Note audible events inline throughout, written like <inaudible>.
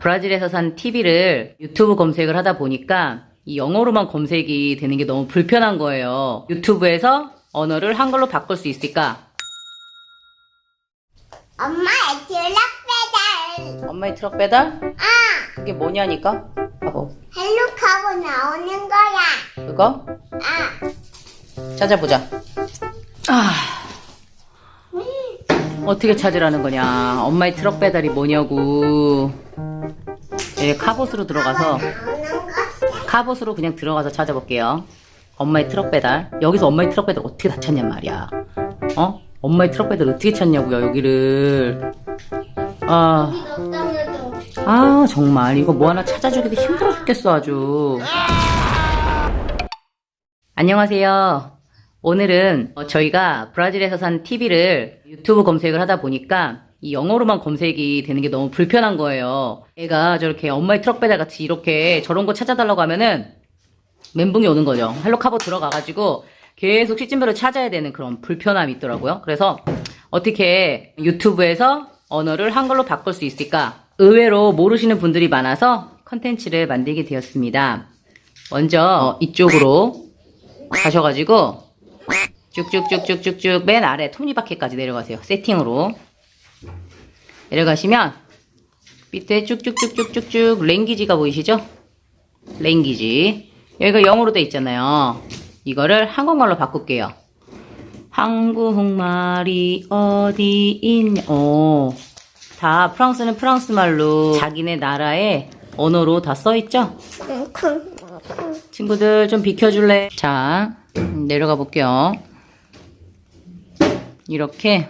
브라질에서 산 TV를 유튜브 검색을 하다 보니까 이 영어로만 검색이 되는 게 너무 불편한 거예요. 유튜브에서 언어를 한글로 바꿀 수 있을까? 엄마의 드랍 배달. 엄마의 트럭 배달? 아, 그게 뭐냐니까? 바보. 헬로카고 나오는 거야. 그거? 아, 찾아보자. 아. 어떻게 찾으라는 거냐? 엄마의 트럭 배달이 뭐냐고. 예, 카봇으로 들어가서. 카봇으로 그냥 들어가서 찾아볼게요. 엄마의 트럭 배달. 여기서 엄마의 트럭 배달 어떻게 다 찾냔 말이야. 어? 엄마의 트럭 배달 어떻게 찾냐고요, 여기를. 아, 아, 정말. 이거 뭐 하나 찾아주기도 힘들어 죽겠어, 아주. 안녕하세요. 오늘은 어, 저희가 브라질에서 산 TV를 유튜브 검색을 하다 보니까 이 영어로만 검색이 되는 게 너무 불편한 거예요. 애가 저렇게 엄마의 트럭 배달 같이 이렇게 저런 거 찾아달라고 하면은 멘붕이 오는 거죠. 헬로카보 들어가가지고 계속 시즌별로 찾아야 되는 그런 불편함이 있더라고요. 그래서 어떻게 유튜브에서 언어를 한글로 바꿀 수 있을까? 의외로 모르시는 분들이 많아서 컨텐츠를 만들게 되었습니다. 먼저 어, 이쪽으로 가셔가지고 쭉쭉쭉쭉쭉쭉 맨 아래 톱니바퀴까지 내려가세요. 세팅으로 내려가시면 밑에 쭉쭉쭉쭉쭉쭉 랭귀지가 보이시죠? 랭귀지 여기가 영어로 돼 있잖아요. 이거를 한국말로 바꿀게요. 한국말이 어디 있냐? 어, 다 프랑스는 프랑스 말로 자기네 나라의 언어로 다 써 있죠? 친구들 좀 비켜줄래? 자, 음, 내려가 볼게요. 이렇게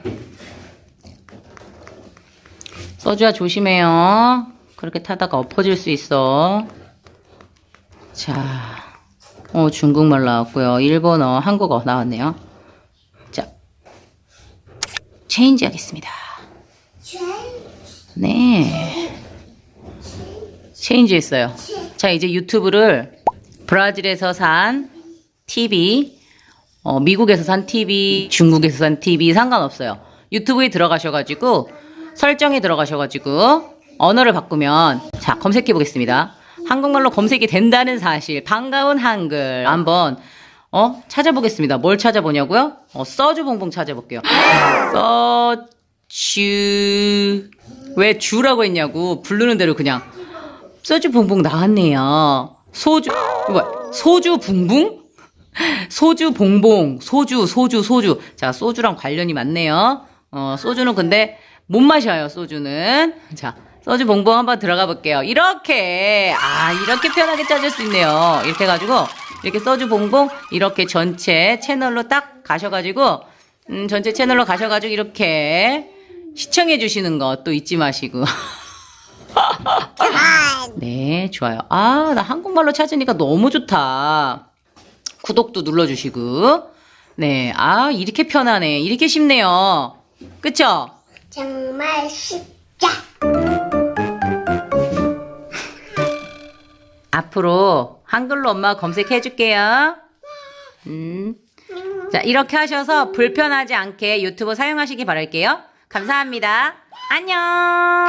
써주야 조심해요. 그렇게 타다가 엎어질 수 있어. 자, 어 중국말 나왔고요. 일본어, 한국어 나왔네요. 자, 체인지 하겠습니다. 네. 체인지 했어요. 자, 이제 유튜브를 브라질에서 산 TV, 어, 미국에서 산 TV, 중국에서 산 TV 상관없어요. 유튜브에 들어가셔가지고 설정에 들어가셔가지고 언어를 바꾸면 자 검색해 보겠습니다. 한국말로 검색이 된다는 사실 반가운 한글 한번 어 찾아보겠습니다. 뭘 찾아보냐고요? 어 써주 봉봉 찾아볼게요. <laughs> 써주 왜 주라고 했냐고 부르는 대로 그냥 붕붕 나왔네요. 소주 뭐야? 소주 붕붕? 소주 봉봉 소주 소주 소주 자 소주랑 관련이 많네요. 어 소주는 근데 못 마셔요 소주는 자 소주 봉봉 한번 들어가 볼게요. 이렇게 아 이렇게 편하게 찾을 수 있네요. 이렇게 해가지고 이렇게 소주 봉봉 이렇게 전체 채널로 딱 가셔가지고 음 전체 채널로 가셔가지고 이렇게 시청해 주시는 거 또 잊지 마시고. <laughs> 네, 좋아요. 아, 나 한국말로 찾으니까 너무 좋다. 구독도 눌러주시고. 네, 아, 이렇게 편하네. 이렇게 쉽네요. 그쵸? 정말 쉽다. 앞으로 한글로 엄마가 검색해 줄게요. 음. 자, 이렇게 하셔서 불편하지 않게 유튜브 사용하시기 바랄게요. 감사합니다. 안녕!